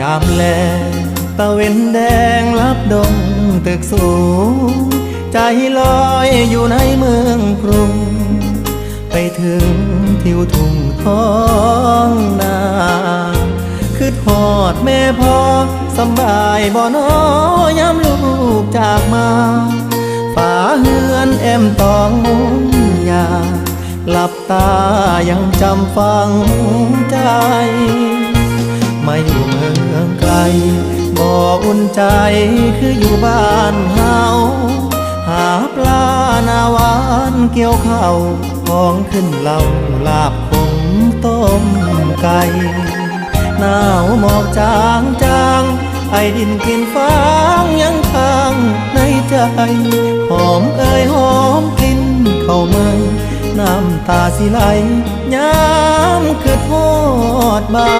ยามแลตะเวนแดงลับดงตึกสูง ใจลอยอยู่ในเมืองกรุง ไปถึงทิวทุ่งท้องนาคือทอดแม่พ่อสบายบ่นอยามลูกจากมาฝาเฮือนแอมตองมุงยาหลับตายังจำฟังใจ ไมาอยู่เมื บ่อุ่นใจคืออยู่บ้านเฮาหาปลาหนาหวานเกี่ยวข้าวของขึ้นเหล่าลาบคงต้มไก่หนาวหมอกจางจางไอดินกลิ่นฟางยังค้างในใจ หอมเอ่ยหอมกลิ่นเข้ามาน้ำตาสิไหลยามคือทอดบา